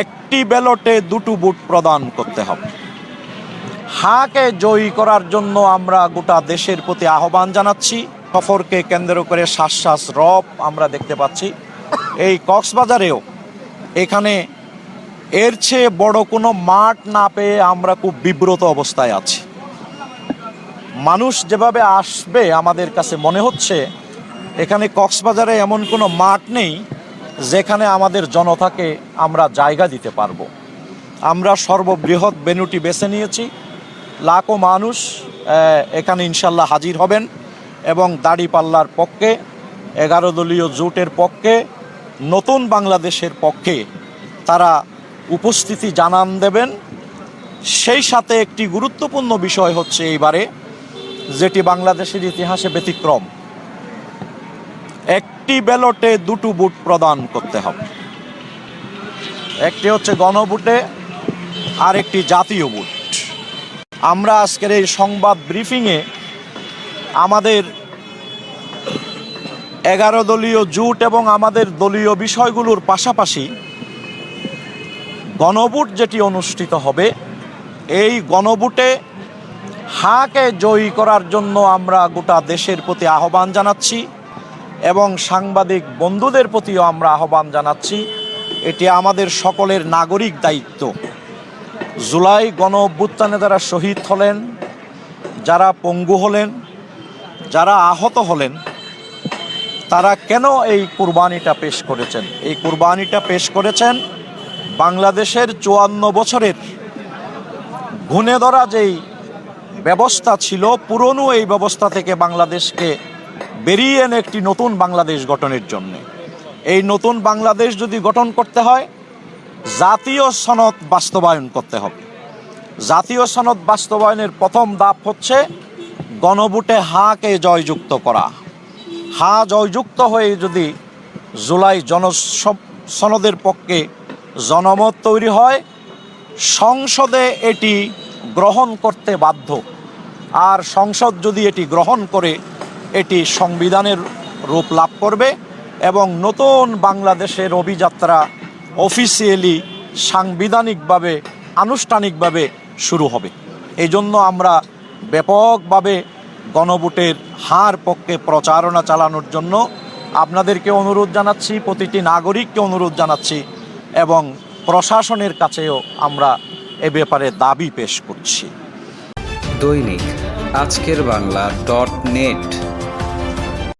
একটি ব্যালটে দুটো ভোট প্রদান করতে হবে। হাকে জয়ী করার জন্য আমরা গোটা দেশের প্রতি আহ্বান জানাচ্ছি। সফরকে কেন্দ্র করে শ্বাস রব আমরা দেখতে পাচ্ছি। এই কক্সবাজারেও এখানে এর চেয়ে বড় কোনো মাঠ না পেয়ে আমরা খুব বিব্রত অবস্থায় আছি। মানুষ যেভাবে আসবে আমাদের কাছে মনে হচ্ছে, এখানে কক্সবাজারে এমন কোনো মাঠ নেই যেখানে আমাদের জনতাকে আমরা জায়গা দিতে পারব। আমরা সর্ববৃহৎ বেনুটি বেছে নিয়েছি। লাখো মানুষ এখানে ইনশাল্লাহ হাজির হবেন এবং দাড়িপাল্লার পক্ষে, এগারো দলীয় জোটের পক্ষে, নতুন বাংলাদেশের পক্ষে তারা উপস্থিতি জানান দেবেন। সেই সাথে একটি গুরুত্বপূর্ণ বিষয় হচ্ছে এইবারে, যেটি বাংলাদেশের ইতিহাসে ব্যতিক্রম। একটি ব্যালটে দুটো বুট প্রদান করতে হবে। একটি হচ্ছে গণভোটে আর একটি জাতীয় বুট। আমরা আজকের এই সংবাদ ব্রিফিংয়ে আমাদের এগারো দলীয় জোট এবং আমাদের দলীয় বিষয়গুলোর পাশাপাশি গণভোট যেটি অনুষ্ঠিত হবে, এই গণভোটে হাকে জয়ী করার জন্য আমরা গোটা দেশের প্রতি আহ্বান জানাচ্ছি। এবং সাংবাদিক বন্ধুদের প্রতিও আমরা আহ্বান জানাচ্ছি, এটি আমাদের সকলের নাগরিক দায়িত্ব। জুলাই গণ অভ্যুত্থানে যারা শহীদ হলেন, যারা পঙ্গু হলেন, যারা আহত হলেন, তারা কেন এই কুরবানিটা পেশ করেছেন? এই কুরবানিটা পেশ করেছেন বাংলাদেশের চুয়ান্ন বছরের ঘুণে ধরা যেই ব্যবস্থা ছিল, পুরনো এই ব্যবস্থা থেকে বাংলাদেশকে বেরিয়ে এনে একটি নতুন বাংলাদেশ গঠনের জন্য। এই নতুন বাংলাদেশ যদি গঠন করতে হয়, জাতীয় সনদ বাস্তবায়ন করতে হবে। জাতীয় সনদ বাস্তবায়নের প্রথম ধাপ হচ্ছে গণভোটে হাকে জয়যুক্ত করা। হা জয়যুক্ত হয়ে যদি জুলাই জন সনদের পক্ষে জনমত তৈরি হয়, সংসদে এটি গ্রহণ করতে বাধ্য। আর সংসদ যদি এটি গ্রহণ করে এটি সংবিধানের রূপ লাভ করবে এবং নতুন বাংলাদেশের অভিযাত্রা অফিসিয়ালি সাংবিধানিকভাবে, আনুষ্ঠানিকভাবে শুরু হবে। এই জন্য আমরা ব্যাপকভাবে গণভোটের হার পক্ষে প্রচারণা চালানোর জন্য আপনাদেরকে অনুরোধ জানাচ্ছি, প্রতিটি নাগরিককে অনুরোধ জানাচ্ছি এবং প্রশাসনের কাছেও আমরা এ ব্যাপারে দাবি পেশ করছি। দৈনিক আজকের বাংলা ডট নেট।